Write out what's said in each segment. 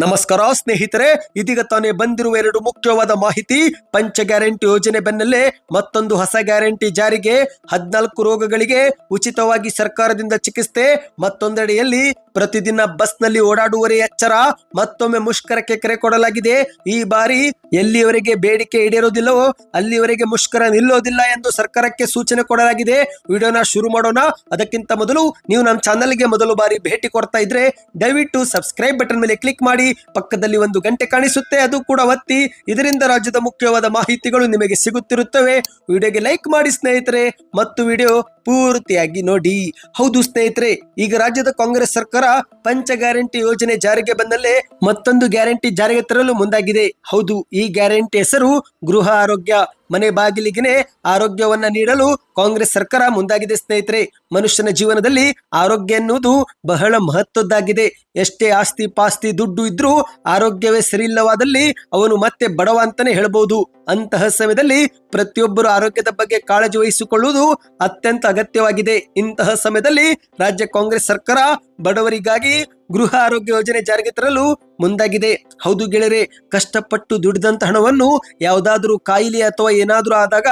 ನಮಸ್ಕಾರ ಸ್ನೇಹಿತರೆ, ಇದೀಗ ತಾನೇ ಬಂದಿರುವ ಎರಡು ಮುಖ್ಯವಾದ ಮಾಹಿತಿ. ಪಂಚ ಗ್ಯಾರಂಟಿ ಯೋಜನೆ ಬೆನ್ನಲ್ಲೇ ಮತ್ತೊಂದು ಹೊಸ ಗ್ಯಾರಂಟಿ ಜಾರಿಗೆ ಹದಿನಾಲ್ಕು ರೋಗಗಳಿಗೆ ಉಚಿತವಾಗಿ ಸರ್ಕಾರದಿಂದ ಚಿಕಿತ್ಸೆ. ಮತ್ತೊಂದೆಡೆಯಲ್ಲಿ ಪ್ರತಿದಿನ ಬಸ್ನಲ್ಲಿ ಓಡಾಡುವರೇ ಎಚ್ಚರ. ಮತ್ತೊಮ್ಮೆ ಮುಷ್ಕರಕ್ಕೆ ಕರೆ ಕೊಡಲಾಗಿದೆ. ಈ ಬಾರಿ ಎಲ್ಲಿಯವರೆಗೆ ಬೇಡಿಕೆ ಈಡೇರೋದಿಲ್ಲವೋ, ಅಲ್ಲಿವರೆಗೆ ಮುಷ್ಕರ ನಿಲ್ಲೋದಿಲ್ಲ ಎಂದು ಸರ್ಕಾರಕ್ಕೆ ಸೂಚನೆ ಕೊಡಲಾಗಿದೆ. ವಿಡಿಯೋನ ಶುರು ಮಾಡೋಣ. ಅದಕ್ಕಿಂತ ಮೊದಲು ನೀವು ನಮ್ಮ ಚಾನಲ್ಗೆ ಮೊದಲು ಬಾರಿ ಭೇಟಿ ಕೊಡ್ತಾ ಇದ್ರೆ, ದಯವಿಟ್ಟು ಸಬ್ಸ್ಕ್ರೈಬ್ ಬಟನ್ ಮೇಲೆ ಕ್ಲಿಕ್ ಮಾಡಿ. ಪಕ್ಕದಲ್ಲಿ ಒಂದು ಗಂಟೆ ಕಾಣಿಸುತ್ತೆ, ಅದು ಕೂಡ ಒತ್ತಿ. ಇದರಿಂದ ರಾಜ್ಯದ ಮುಖ್ಯವಾದ ಮಾಹಿತಿಗಳು ನಿಮಗೆ ಸಿಗುತ್ತಿರುತ್ತವೆ. ವಿಡಿಯೋಗೆ ಲೈಕ್ ಮಾಡಿ ಸ್ನೇಹಿತರೆ. ಮತ್ತು ವಿಡಿಯೋ ಪೂರ್ತಿಯಾಗಿ ನೋಡಿ. ಹೌದು ಸ್ನೇಹಿತರೆ, ಈಗ ರಾಜ್ಯದ ಕಾಂಗ್ರೆಸ್ ಸರ್ಕಾರ ಪಂಚ ಗ್ಯಾರಂಟಿ ಯೋಜನೆ ಜಾರಿಗೆ ಬಂದಲ್ಲೇ ಮತ್ತೊಂದು ಗ್ಯಾರಂಟಿ ಜಾರಿಗೆ ತರಲು ಮುಂದಾಗಿದೆ. ಹೌದು, ಈ ಗ್ಯಾರಂಟಿ ಹೆಸರು ಗೃಹ ಆರೋಗ್ಯ. ಮನೆ ಬಾಗಿಲಿಗೆ ಆರೋಗ್ಯವನ್ನ ನೀಡಲು ಕಾಂಗ್ರೆಸ್ ಸರ್ಕಾರ ಮುಂದಾಗಿದೆ ಸ್ನೇಹಿತರೆ. ಮನುಷ್ಯನ ಜೀವನದಲ್ಲಿ ಆರೋಗ್ಯ ಎನ್ನುವುದು ಬಹಳ ಮಹತ್ವದ್ದಾಗಿದೆ. ಎಷ್ಟೇ ಆಸ್ತಿ ಪಾಸ್ತಿ ದುಡ್ಡು ಇದ್ರೂ ಆರೋಗ್ಯವೇ ಸರಿಯಿಲ್ಲವಾದಲ್ಲಿ ಅವನು ಮತ್ತೆ ಬಡವ ಅಂತಾನೆ ಹೇಳಬಹುದು ಅಂತಹ ಸಮಯದಲ್ಲಿ ಪ್ರತಿಯೊಬ್ಬರು ಆರೋಗ್ಯದ ಬಗ್ಗೆ ಕಾಳಜಿ ವಹಿಸಿಕೊಳ್ಳುವುದು ಅತ್ಯಂತ ಅಗತ್ಯವಾಗಿದೆ. ಇಂತಹ ಸಮಯದಲ್ಲಿ ರಾಜ್ಯ ಕಾಂಗ್ರೆಸ್ ಸರ್ಕಾರ ಬಡವರಿಗಾಗಿ ಗೃಹ ಆರೋಗ್ಯ ಯೋಜನೆ ಜಾರಿಗೆ ತರಲು ಮುಂದಾಗಿದೆ. ಹೌದು ಗೆಳೆಯರೆ, ಕಷ್ಟಪಟ್ಟು ದುಡಿದಂತ ಹಣವನ್ನು ಯಾವುದಾದ್ರೂ ಕಾಯಿಲೆ ಅಥವಾ ಏನಾದರೂ ಆದಾಗ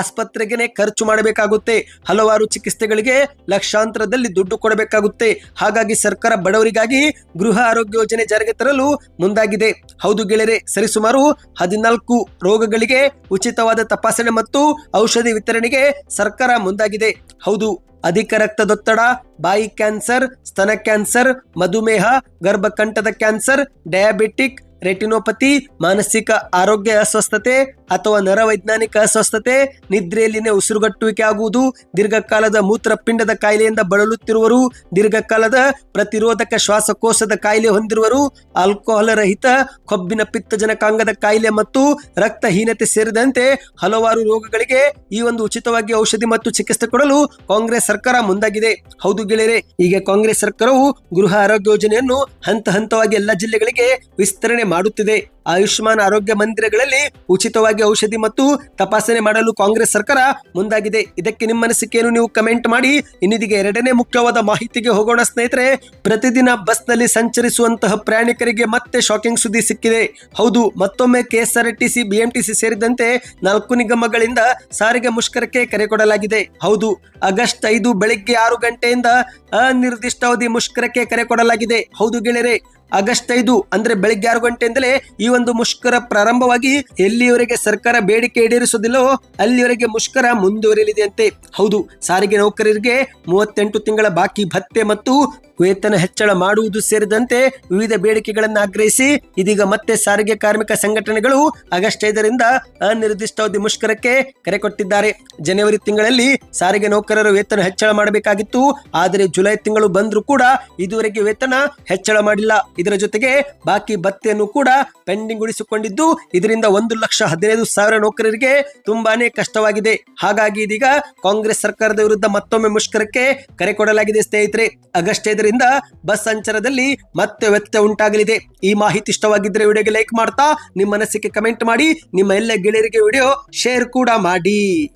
ಆಸ್ಪತ್ರೆಗೆ ಖರ್ಚು ಮಾಡಬೇಕಾಗುತ್ತೆ. ಹಲವಾರು ಚಿಕಿತ್ಸೆಗಳಿಗೆ ಲಕ್ಷಾಂತರದಲ್ಲಿ ದುಡ್ಡು ಕೊಡಬೇಕಾಗುತ್ತೆ. ಹಾಗಾಗಿ ಸರ್ಕಾರ ಬಡವರಿಗಾಗಿ ಗೃಹ ಆರೋಗ್ಯ ಯೋಜನೆ ಜಾರಿಗೆ ತರಲು ಮುಂದಾಗಿದೆ. ಹೌದು ಗೆಳೆಯರೆ, ಸರಿಸುಮಾರು ಹದಿನಾಲ್ಕು ರೋಗಗಳಿಗೆ ಉಚಿತವಾದ ತಪಾಸಣೆ ಮತ್ತು ಔಷಧಿ ವಿತರಣೆಗೆ ಸರ್ಕಾರ ಮುಂದಾಗಿದೆ. ಹೌದು ಅಧಿಕ ರಕ್ತದೊತ್ತಡ ಬಾಯಿ ಕ್ಯಾನ್ಸರ್ ಸ್ತನ ಕ್ಯಾನ್ಸರ್ ಮಧುಮೇಹ ಗರ್ಭಕಂಠದ ಕ್ಯಾನ್ಸರ್ ಡಯಾಬಿಟಿಕ್ ರೆಟಿನೋಪತಿ, ಮಾನಸಿಕ ಆರೋಗ್ಯ ಅಸ್ವಸ್ಥತೆ ಅಥವಾ ನರವೈಜ್ಞಾನಿಕ ಅಸ್ವಸ್ಥತೆ, ನಿದ್ರೆಯಲ್ಲಿನ ಉಸಿರುಗಟ್ಟುವಿಕೆ ಆಗುವುದು ದೀರ್ಘಕಾಲದ ಮೂತ್ರಪಿಂಡದ ಕಾಯಿಲೆಯಿಂದ ಬಳಲುತ್ತಿರುವರು, ದೀರ್ಘಕಾಲದ ಪ್ರತಿರೋಧಕ ಶ್ವಾಸಕೋಶದ ಕಾಯಿಲೆ ಹೊಂದಿರುವರು ಆಲ್ಕೋಹಾಲ್ ರಹಿತ ಕೊಬ್ಬಿನ ಪಿತ್ತಜನಕಾಂಗದ ಕಾಯಿಲೆ ಮತ್ತು ರಕ್ತಹೀನತೆ ಸೇರಿದಂತೆ ಹಲವಾರು ರೋಗಗಳಿಗೆ ಈ ಒಂದು ಉಚಿತವಾಗಿ ಔಷಧಿ ಮತ್ತು ಚಿಕಿತ್ಸೆ ಕೊಡಲು ಕಾಂಗ್ರೆಸ್ ಸರ್ಕಾರ ಮುಂದಾಗಿದೆ. ಹೌದು ಗೆಳೆಯರೆ ಈಗ ಕಾಂಗ್ರೆಸ್ ಸರ್ಕಾರವು ಗೃಹ ಆರೋಗ್ಯ ಯೋಜನೆಯನ್ನು ಹಂತ ಹಂತವಾಗಿ ಎಲ್ಲ ಜಿಲ್ಲೆಗಳಿಗೆ ವಿಸ್ತರಣೆ ಮಾಡುತ್ತಿದೆ. ಆಯುಷ್ಮಾನ್ ಆರೋಗ್ಯ ಮಂದಿರಗಳಲ್ಲಿ ಉಚಿತವಾಗಿ ಔಷಧಿ ಮತ್ತು ತಪಾಸಣೆ ಮಾಡಲು ಕಾಂಗ್ರೆಸ್ ಸರ್ಕಾರ ಮುಂದಾಗಿದೆ. ಇದಕ್ಕೆ ನಿಮ್ಮ ಅನಿಸಿಕೆಯನ್ನು ನೀವು ಕಮೆಂಟ್ ಮಾಡಿ. ಇನ್ನಿದಿಗೆ ಎರಡನೇ ಮುಖ್ಯವಾದ ಮಾಹಿತಿಗೆ ಹೋಗೋಣ ಸ್ನೇಹಿತರೆ. ಪ್ರತಿದಿನ ಬಸ್ನಲ್ಲಿ ಸಂಚರಿಸುವಂತಹ ಪ್ರಯಾಣಿಕರಿಗೆ ಮತ್ತೆ ಶಾಕಿಂಗ್ ಸುದ್ದಿ ಸಿಕ್ಕಿದೆ. ಹೌದು, ಮತ್ತೊಮ್ಮೆ ಕೆಎಸ್ಆರ್ಟಿಸಿ, ಬಿಎಂಟಿಸಿ ಸೇರಿದಂತೆ ನಾಲ್ಕು ನಿಗಮಗಳಿಂದ ಸಾರಿಗೆ ಮುಷ್ಕರಕ್ಕೆ ಕರೆ ಕೊಡಲಾಗಿದೆ. ಹೌದು, ಆಗಸ್ಟ್ ಐದು ಬೆಳಿಗ್ಗೆ ಆರು ಗಂಟೆಯಿಂದ ಅನಿರ್ದಿಷ್ಟಾವಧಿ ಮುಷ್ಕರಕ್ಕೆ ಕರೆ ಕೊಡಲಾಗಿದೆ. ಹೌದು ಗೆಳೆಯರೆ, ಆಗಸ್ಟ್ ಐದು ಅಂದ್ರೆ ಬೆಳಿಗ್ಗೆ ಆರು ಗಂಟೆಯಿಂದಲೇ ಈ ಒಂದು ಮುಷ್ಕರ ಪ್ರಾರಂಭವಾಗಿ ಎಲ್ಲಿಯವರೆಗೆ ಸರ್ಕಾರ ಬೇಡಿಕೆ ಈಡೇರಿಸುವುದಿಲ್ಲವೋ ಅಲ್ಲಿವರೆಗೆ ಮುಷ್ಕರ ಮುಂದುವರಿಯಲಿದೆ ಅಂತೆ ಹೌದು, ಸಾರಿಗೆ ನೌಕರರಿಗೆ ಮೂವತ್ತೆಂಟು ತಿಂಗಳ ಬಾಕಿ ಭತ್ಯೆ ಮತ್ತು ವೇತನ ಹೆಚ್ಚಳ ಮಾಡುವುದು ಸೇರಿದಂತೆ ವಿವಿಧ ಬೇಡಿಕೆಗಳನ್ನು ಆಗ್ರಹಿಸಿ, ಇದೀಗ ಮತ್ತೆ ಸಾರಿಗೆ ಕಾರ್ಮಿಕ ಸಂಘಟನೆಗಳು ಆಗಸ್ಟ್ ಐದರಿಂದ ಅನಿರ್ದಿಷ್ಟಾವಧಿ ಮುಷ್ಕರಕ್ಕೆ ಕರೆ ಕೊಟ್ಟಿದ್ದಾರೆ. ಜನವರಿ ತಿಂಗಳಲ್ಲಿ ಸಾರಿಗೆ ನೌಕರರು ವೇತನ ಹೆಚ್ಚಳ ಮಾಡಬೇಕಾಗಿತ್ತು. ಆದರೆ ಜುಲೈ ತಿಂಗಳು ಬಂದರೂ ಕೂಡ ಇದುವರೆಗೆ ವೇತನ ಹೆಚ್ಚಳ ಮಾಡಿಲ್ಲ. ಇದರ ಜೊತೆಗೆ ಬಾಕಿ ಭತ್ತೆಯನ್ನು ಕೂಡ ಪೆಂಡಿಂಗ್ ಉಳಿಸಿಕೊಂಡಿದ್ದು ಇದರಿಂದ ಒಂದು ಲಕ್ಷ ಹದಿನೈದು ಸಾವಿರ ನೌಕರರಿಗೆ ತುಂಬಾನೇ ಕಷ್ಟವಾಗಿದೆ. ಹಾಗಾಗಿ ಇದೀಗ ಕಾಂಗ್ರೆಸ್ ಸರ್ಕಾರದ ವಿರುದ್ಧ ಮತ್ತೊಮ್ಮೆ ಮುಷ್ಕರಕ್ಕೆ ಕರೆ ಕೊಡಲಾಗಿದೆ ಸ್ನೇಹಿತರೆ. ಆಗಸ್ಟ್ ಬಸ್ ಸಂಚಾರದಲ್ಲಿ ಮತ್ತೆ ವ್ಯತ್ಯಯ ಉಂಟಾಗಲಿದೆ. ಈ ಮಾಹಿತಿ ಇಷ್ಟವಾಗಿದ್ದರೆ ವಿಡಿಯೋಗೆ ಲೈಕ್ ಮಾಡ್ತಾ, ನಿಮ್ಮ ಮನಸ್ಸಿಗೆ ಕಮೆಂಟ್ ಮಾಡಿ, ನಿಮ್ಮ ಎಲ್ಲ ಗೆಳೆಯರಿಗೆ ವಿಡಿಯೋ ಶೇರ್ ಕೂಡ ಮಾಡಿ.